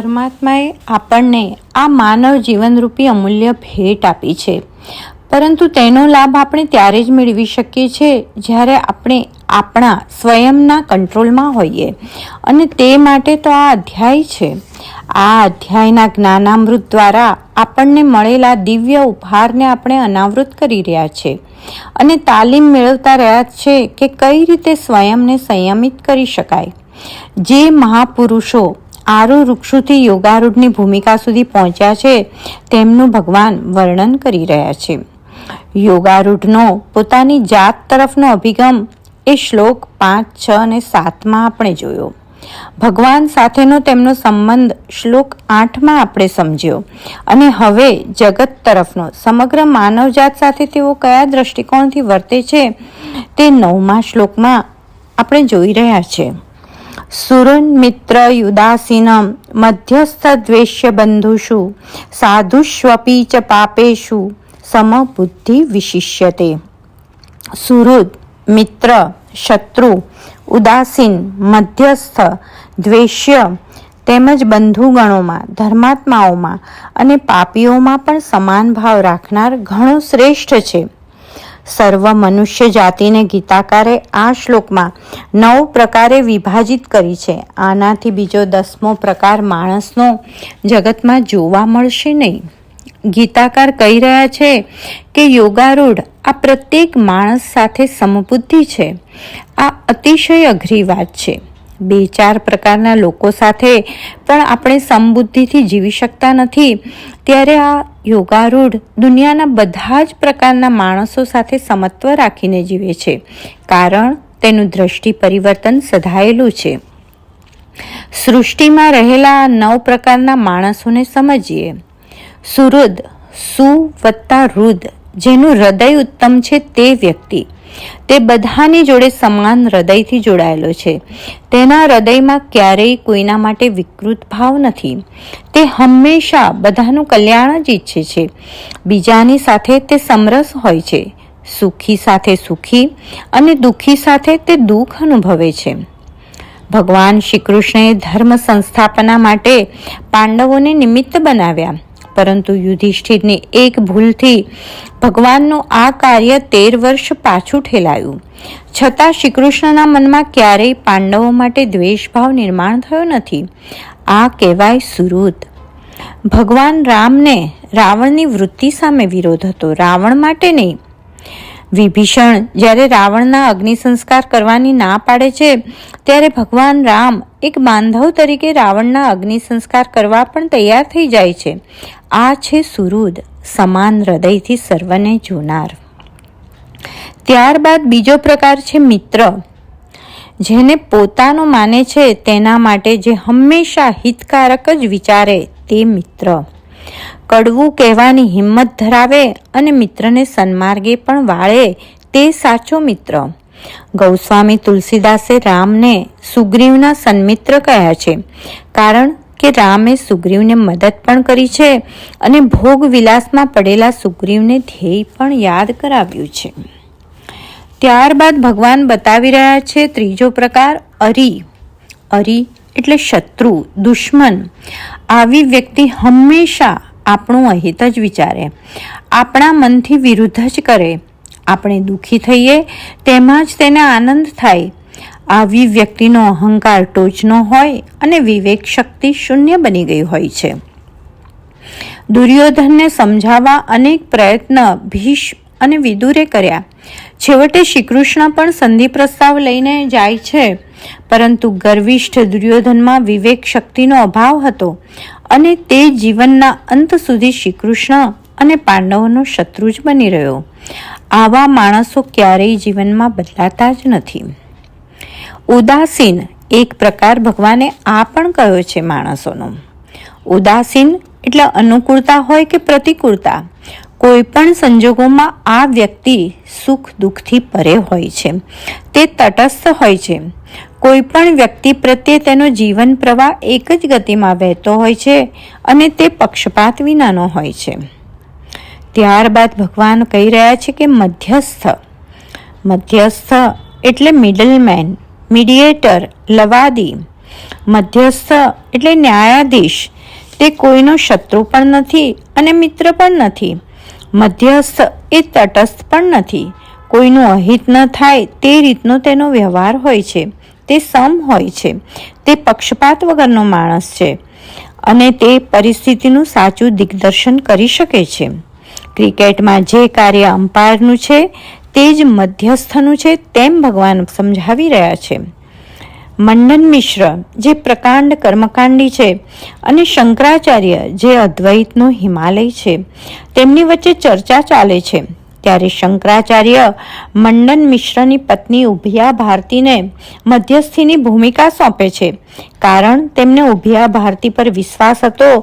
પરમાત્માએ આપણને આ માનવ જીવનરૂપી અમૂલ્ય ભેટ આપી છે. પરંતુ તેનો લાભ આપણે ત્યારે જ મેળવી શકીએ છીએ જ્યારે આપણે આપણા સ્વયંના કંટ્રોલમાં હોઈએ. અને તે માટે તો આ અધ્યાય છે. આ અધ્યાયના જ્ઞાનામૃત દ્વારા આપણને મળેલા દિવ્ય ઉપહારને આપણે અનાવૃત કરી રહ્યા છે. અને તાલીમ મેળવતા રહ્યા છે કે કઈ રીતે સ્વયંને સંયમિત કરી શકાય. જે મહાપુરુષો આરુ વૃક્ષોથી યોગારૂઢની ભૂમિકા સુધી પહોંચ્યા છે, તેમનું ભગવાન વર્ણન કરી રહ્યા છે. યોગારૂઢનો પોતાની જાત તરફનો અભિગમ એ શ્લોક પાંચ, છ અને સાતમાં આપણે જોયો. ભગવાન સાથેનો તેમનો સંબંધ શ્લોક આઠમાં આપણે સમજ્યો. અને હવે જગત તરફનો, સમગ્ર માનવજાત સાથે તેઓ કયા દ્રષ્ટિકોણથી વર્તે છે, તે નવમા શ્લોકમાં આપણે જોઈ રહ્યા છે. સુરન મિત્ર યુદાસીનમ મધ્યસ્થ દ્વેષ્ય બંધુષુ સાધુષ્વપી ચ પાપેશુ સમબુદ્ધિ વિશિષ્યતે સુહૃદ મિત્ર શત્રુ ઉદાસીન મધ્યસ્થ દ્વેષ્ય તેમજ બંધુગણોમાં, ધર્માત્માઓમાં અને પાપીઓમાં પણ સમાન ભાવ રાખનાર ઘણો શ્રેષ્ઠ છે. સર્વ મનુષ્ય જાતિને ગીતાકારે આ શ્લોકમાં નવ પ્રકારે વિભાજિત કરી છે. આનાથી બીજો દસમો પ્રકાર માણસનો જગતમાં જોવા મળશે નહીં. ગીતાકાર કહી રહ્યા છે કે યોગારૂઢ આ પ્રત્યેક માણસ સાથે સમબુદ્ધિ છે. આ અતિશય અઘરી વાત છે. બે ચાર પ્રકારના લોકો સાથે પણ આપણે સમબુદ્ધિથી જીવી શકતા નથી. ત્યારે આ યોગારૂઢ દુનિયાના બધા જ પ્રકારના માણસો સાથે સમત્વ રાખીને જીવે છે. કારણ તેનું દ્રષ્ટિ પરિવર્તન સધાયેલું છે. સૃષ્ટિમાં રહેલા નવ પ્રકારના માણસોને સમજીએ. સુરુદ સુ વત્તા રુદ જેનું હૃદય ઉત્તમ છે તે વ્યક્તિ. તે બધાની જોડે સમાન હૃદયથી જોડાયેલો છે. તેના હૃદયમાં ક્યારેય કોઈના માટે વિકૃત ભાવ નથી. તે હંમેશા બધાનું કલ્યાણ જ ઈચ્છે છે. બીજાની સાથે તે સમરસ હોય છે. સુખી સાથે સુખી અને દુઃખી સાથે તે દુઃખ અનુભવે છે. ભગવાન શ્રી કૃષ્ણએ ધર્મ સંસ્થાપના માટે પાંડવોને નિમિત્ત બનાવ્યા. પરંતુ યુધિષ્ઠિરની એક ભૂલથી ભગવાનનું આ કાર્ય તેર વર્ષ પાછું ઠેલાયું. છતાં શ્રીકૃષ્ણના મનમાં ક્યારેય પાંડવો માટે દ્વેષભાવ નિર્માણ થયો નથી. આ કહેવાય સુરૂત ભગવાન રામને રાવણની વૃત્તિ સામે વિરોધ હતો. રાવણ માટે નહીં વિભીષણ જ્યારે રાવણના અગ્નિ સંસ્કાર કરવાની ના પાડે છે, ત્યારે ભગવાન રામ એક બાંધવ તરીકે રાવણના અગ્નિ સંસ્કાર કરવા પણ તૈયાર થઈ જાય છે. આ છે સુરુદ, સમાન હૃદયથી સર્વને જોનાર. ત્યારબાદ બીજો પ્રકાર છે મિત્ર. જેને પોતાનો માને છે, તેના માટે જે હંમેશા હિતકારક જ વિચારે તે મિત્ર. કડવું કહેવાની હિંમત ધરાવે અને મિત્રને સન્માર્ગે પણ વાળે તે સાચો મિત્ર. ગૌસ્વામી તુલસીદાસે રામને સુગ્રીવના સન્મિત્ર કહ્યા છે, કારણ કે રામે સુગ્રીવને મદદ પણ કરી છે અને ભોગ વિલાસમાં પડેલા સુગ્રીવને ધ્યેય પણ યાદ કરાવ્યું છે. ત્યારબાદ ભગવાન બતાવી રહ્યા છે ત્રીજો પ્રકાર અરી. અરી એટલે શત્રુ, દુશ્મન. આવી વ્યક્તિ હંમેશા આપણું અહિત જ વિચારે. આપણા મનથી વિરુદ્ધ જ કરે. આપણે દુઃખી થઈએ, તેમાં જ તેને આનંદ થાય. આવી વ્યક્તિનો અહંકાર ટોચનો હોય અને વિવેક શક્તિ શૂન્ય બની ગઈ હોય છે. દુર્યોધનને સમજાવવા અનેક પ્રયત્ન ભીષ્મ અને વિદુરે કર્યા. છેવટે શ્રીકૃષ્ણ પણ સંધિ પ્રસ્તાવ લઈને જાય છે. પરંતુ ગર્વિષ્ઠ દુર્યોધનમાં વિવેક શક્તિનો અભાવ હતો અને તે જીવનના અંત સુધી શ્રીકૃષ્ણ અને પાંડવોનો શત્રુ જ બની રહ્યો. આવા માણસો ક્યારેય જીવનમાં બદલાતા જ નથી. ઉદાસીન એક પ્રકાર ભગવાને આ પણ કહ્યો છે માણસોનો. ઉદાસીન એટલે અનુકૂળતા હોય કે પ્રતિકૂળતા, કોઈ પણ સંજોગોમાં આ વ્યક્તિ સુખ દુઃખથી પરે હોય છે. તે તટસ્થ હોય છે. કોઈ પણ વ્યક્તિ પ્રત્યે તેનો જીવન પ્રવાહ એક જ ગતિમાં વહેતો હોય છે અને તે પક્ષપાત વિનાનો હોય છે. ત્યારબાદ ભગવાન કહી રહ્યા છે કે મધ્યસ્થ. મધ્યસ્થ એટલે મિડલમેન મીડિયેટર લવાદી. મધ્યસ્થ એટલે ન્યાયાધીશ. તે કોઈનો શત્રુ પણ નથી અને મિત્ર પણ નથી. મધ્યસ્થ એ તટસ્થ પણ નથી. કોઈનું અહિત ન થાય તે રીતનો તેનો વ્યવહાર હોય છે. તે સમ હોય છે. તે પક્ષપાત વગરનો માણસ છે અને તે પરિસ્થિતિનું સાચું દિગ્દર્શન કરી શકે છે. ક્રિકેટમાં જે કાર્ય અમ્પાયરનું છે, તે જ મધ્યસ્થનું છે તેમ ભગવાન સમજાવી રહ્યા છે. મંડન મિશ્ર, જે પ્રકાંડ કર્મકાંડી છે અને શંકરાચાર્ય, જે અદ્વૈતનો હિમાલય છે, તેમની વચ્ચે ચર્ચા ચાલે છે. ત્યારે શંકરાચાર્ય મંડન મિશ્રની પત્ની ઉભિયા ભારતીને મધ્યસ્થીની ભૂમિકા સોંપે છે. કારણ તેમને ઉભિયા ભારતી પર વિશ્વાસ હતો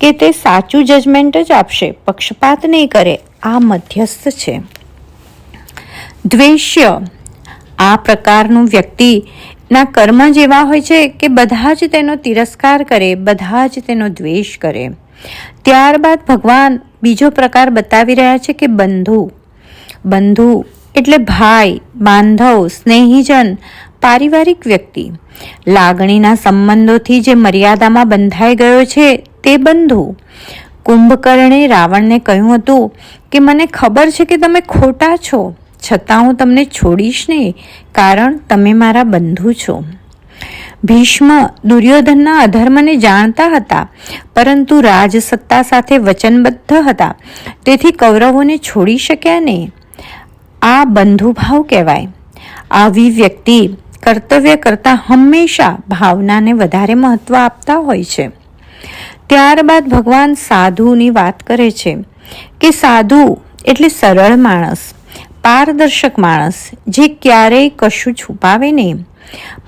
કે તે સાચું જજમેન્ટ જ આપશે. પક્ષપાત નહીં કરે. આ મધ્યસ્થ છે. દ્વેષ્ય. આ પ્રકારનું વ્યક્તિ ના કર્મ જેવા હોય છે કે બધા જ તેનો તિરસ્કાર કરે, બધા જ તેનો દ્વેષ કરે. ત્યારબાદ ભગવાન બીજો પ્રકાર બતાવી રહ્યા છે કે બંધુ. બંધુ, એટલે ભાઈ, બાંધવ, સ્નેહીજન, પારિવારિક વ્યક્તિ. લાગણીના સંબંધોથી જે મર્યાદામાં બંધાઈ ગયો છે તે બંધુ. કુંભકર્ણે રાવણને કહ્યું હતું કે, મને ખબર છે કે તમે ખોટા છો, છતાં હું તમને છોડીશ નહીં, કારણ તમે મારા બંધુ છો. ભીષ્મ દુર્યોધનના અધર્મને જાણતા હતા, પરંતુ રાજસત્તા સાથે વચનબદ્ધ હતા, તેથી કૌરવોને છોડી શક્યા નહીં. આ બંધુભાવ કહેવાય. આવી વ્યક્તિ કર્તવ્ય કરતાં હંમેશા ભાવનાને વધારે મહત્વ આપતા હોય છે. ત્યારબાદ ભગવાન સાધુની વાત કરે છે કે સાધુ એટલે સરળ માણસ, પારદર્શક માણસ, જે ક્યારેય કશું છુપાવે નહીં.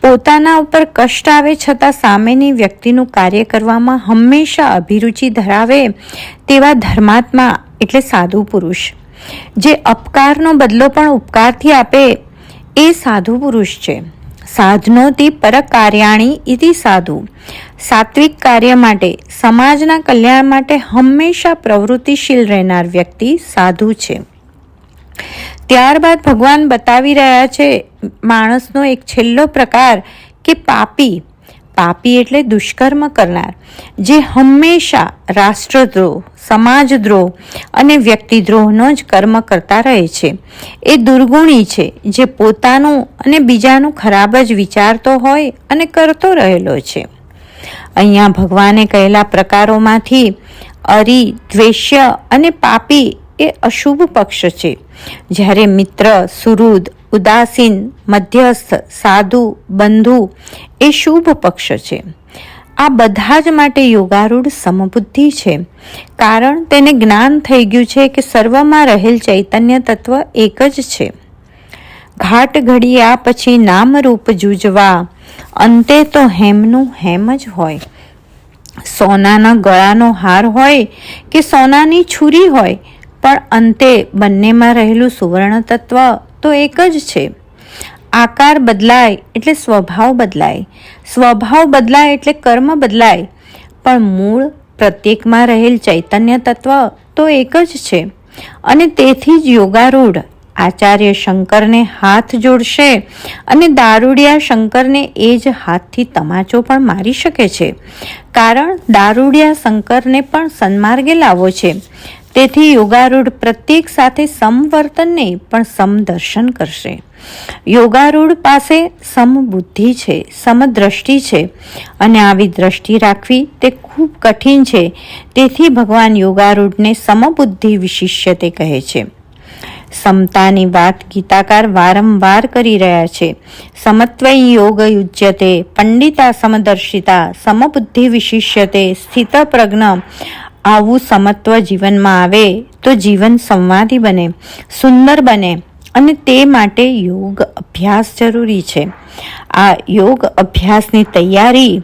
પોતાના ઉપર કષ્ટ આવે છતાં સામેની વ્યક્તિનું કાર્ય કરવામાં હંમેશા અભિરુચિ ધરાવે તેવા ધર્માત્મા એટલે સાધુ પુરુષ. જે અપકારનો બદલો પણ ઉપકારથી આપે એ સાધુ પુરુષ છે. સાધનોથી પરકાર્યાણી ઇતિ સાધુ. સાત્વિક કાર્ય માટે, સમાજના કલ્યાણ માટે હંમેશા પ્રવૃત્તિશીલ રહેનાર વ્યક્તિ સાધુ છે. ત્યારબાદ ભગવાન બતાવી રહ્યા છે, માણસનો એક છેલ્લો પ્રકાર કે પાપી. પાપી એટલે દુષ્કર્મ કરનાર, જે હંમેશા રાષ્ટ્રદ્રોહ, સમાજદ્રોહ અને વ્યક્તિદ્રોહનો જ કર્મ કરતા રહે છે. એ દુર્ગુણી છે, જે પોતાનું અને બીજાનું ખરાબ જ વિચારતો હોય અને કરતો રહેલો છે. અહીંયા ભગવાને કહેલા પ્રકારોમાંથી અરી, દ્વેષ્ય અને પાપી એ અશુભ પક્ષ છે. જ્યારે મિત્ર સુરુદ ઉદાસીન, મધ્યસ્થ, સાધુ, બંધુ એ શુભ પક્ષ છે. આ બધા જ માટે યોગારૂઢ સમબુદ્ધિ છે. કારણ તેને જ્ઞાન થઈ ગયું છે કે સર્વમાં રહેલ ચૈતન્ય તત્વ એક જ છે. ઘાટ ઘડિયા પછી નામરૂપ જૂજવા, અંતે તો હેમનું હેમ જ હોય. સોનાના ગળાનો હાર હોય કે સોનાની છુરી હોય, પણ અંતે બંનેમાં રહેલું સુવર્ણ તત્વ તો એક જ છે. આકાર બદલાય એટલે સ્વભાવ બદલાય. સ્વભાવ બદલાય એટલે કર્મ બદલાય. પણ મૂળ પ્રત્યેકમાં રહેલ ચૈતન્ય તત્વ તો એક જ છે. અને તેથી જ યોગારૂઢ આચાર્ય શંકરને હાથ જોડશે અને દારૂડિયા શંકરને એ જ હાથથી તમાચો પણ મારી શકે છે. કારણ દારૂડિયા શંકરને પણ સન્માર્ગે લાવો છે. તેથી યોગારૂઢ પ્રત્યેક સાથે સમવર્તન નહીં પણ સમદર્શન કરશે. યોગારૂઢ પાસે સમબુદ્ધિ છે, સમદ્રષ્ટિ છે અને આવી દ્રષ્ટિ રાખવી તે ખૂબ કઠિન છે. તેથી ભગવાન યોગારૂઢને સમબુદ્ધિ વિશિષ્ય તે કહે છે. સમતાની વાત ગીતાકાર વારંવાર કરી રહ્યા છે. સમત્વય યોગ યુજ્યતે, પંડિતા સમદર્શિતા, સમબુદ્ધિ વિશિષ્યતે સ્થિત પ્રજ્ઞ આવું સમત્વ જીવનમાં આવે તો જીવન સંવાદી બને, સુંદર બને અને તે માટે યોગ અભ્યાસ જરૂરી છે. આ યોગ અભ્યાસની તૈયારી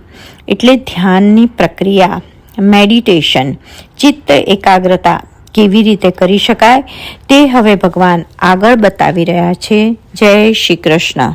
એટલે ધ્યાનની પ્રક્રિયા, મેડિટેશન, ચિત્ત એકાગ્રતા કેવી રીતે કરી શકાય તે હવે ભગવાન આગળ બતાવી રહ્યા છે. જય શ્રી કૃષ્ણ.